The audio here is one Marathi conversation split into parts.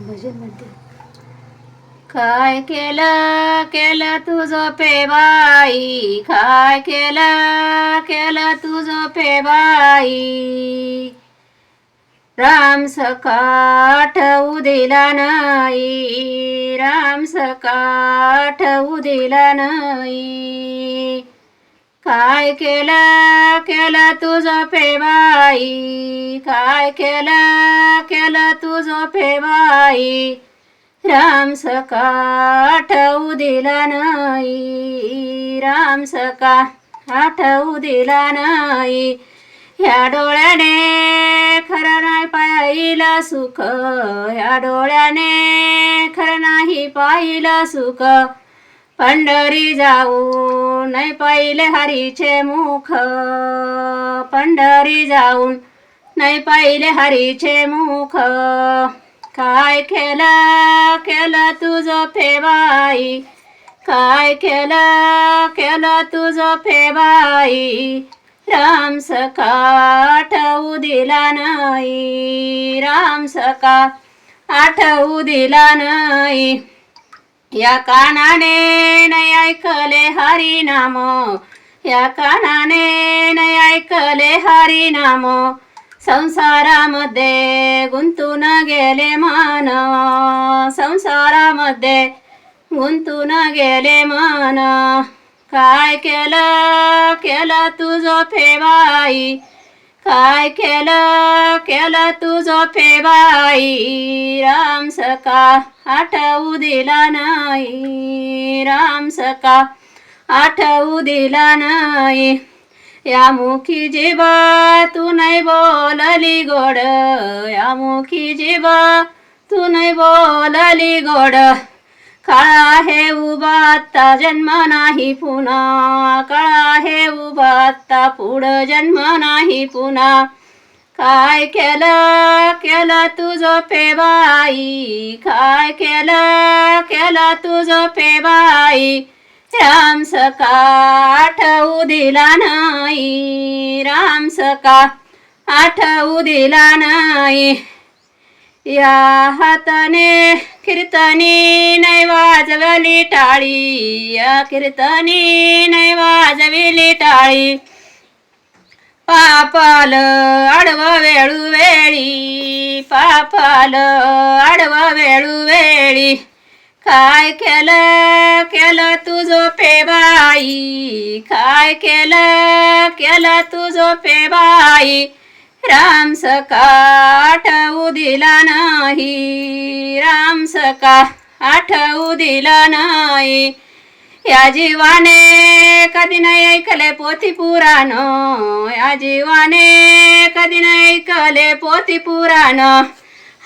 भजन म्हणते काय केलं केलं तुझं पेबाई काय केलं केलं तुझं पेबाई राम सकाठ उदिला नाही राम सकाठ उदिला नाही. काय केलं केलं तुझं फेबाई काय केलं केलं तुझं फेबाई राम सका आठवू दिला नाही. राम सका आठवू दिला नाही. ह्या डोळ्याने खरं नाही पाहिलं सुख. ह्या डोळ्याने खरं नाही पाहिलं सुख. पंढरी जाऊन नाही पाहिले हरीचे मुख. पंढरी जाऊन नाही पाहिले हरीचे मुख. काय केलं केलं तुझं फेबाई काय केलं केलं तुझं फेबाई राम सका आठवू दिला नाही. राम सका आठवू दिला नाही. या कानाने नाही ऐकले हरी नाम या कानाने नाही ऐकले हरी नाम संसारामध्ये गुंतून गेले मान संसारामध्ये गुंतून गेले मान काय केलं? केलं तुझं फेबाई काय केलं? केलं तुझं फेबाई राम सका आठवू दिला नाही. राम सका आठवू दिला नाही. या मुखी जीवा तू नाही बोलली गोड. या मुखी जीवा तू नाही बोलली गोड. काळा हे उभा आत्ता जन्म नाही पुन्हा. काळा हे उभा आत्ता पुढं जन्म नाही पुन्हा. काय केलं केलं तुझं पेबाई काय केलं केलं तुझं पेबाई राम सका आठवू दिला नाही राम सका आठवू दिला नाही. या हाताने कीर्तनी नाही वाजवली टाळी. या कीर्तनी नाही वाजविली टाळी. पापाल आडव वेळू वेळी पापाल आडव वेळू वेळी. काय केलं केलं तुझो पेबाई काय केलं केलं तुझो पेबाई राम सका आठवू दिला नाही. राम सका आठवू दिला नाही. या जीवाने कधी नाही ऐकले पोथी पुराण. या जीवाने कधी नाही ऐकले पोथी पुराण.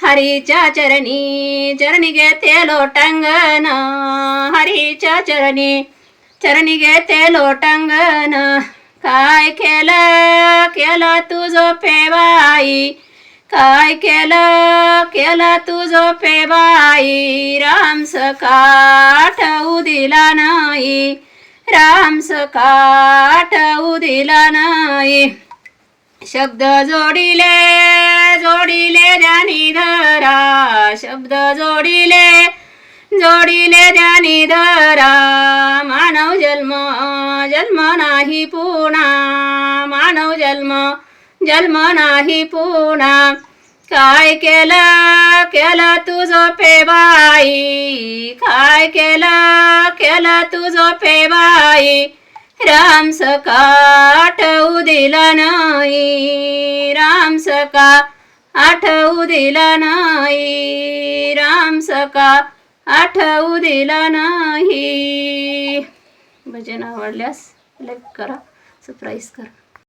हरीच्या चरणी चरणी घेते लोटांगण. हरीच्या चरणी चरणी घेते लोटांगण. काय केलं? केलं तुझं पेबाई काय केलं? केलं तुझं पेबाई राम सका आठवू दिला नाही. राम सका उदिला दिला नाही. शब्द जोडिले जोडी जन्म नाही पुन्हा मानव जन्म जन्म नाही पुन्हा काय केलं केलं तुझं पेबाई काय केलं केलं तुझं पेबाई राम सका आठवू दिला नाही? राम सका आठवू दिला नाही? राम सका आठवू दिला नाही? भजन आवडल्यास लाईक करा सबस्क्राईब करा.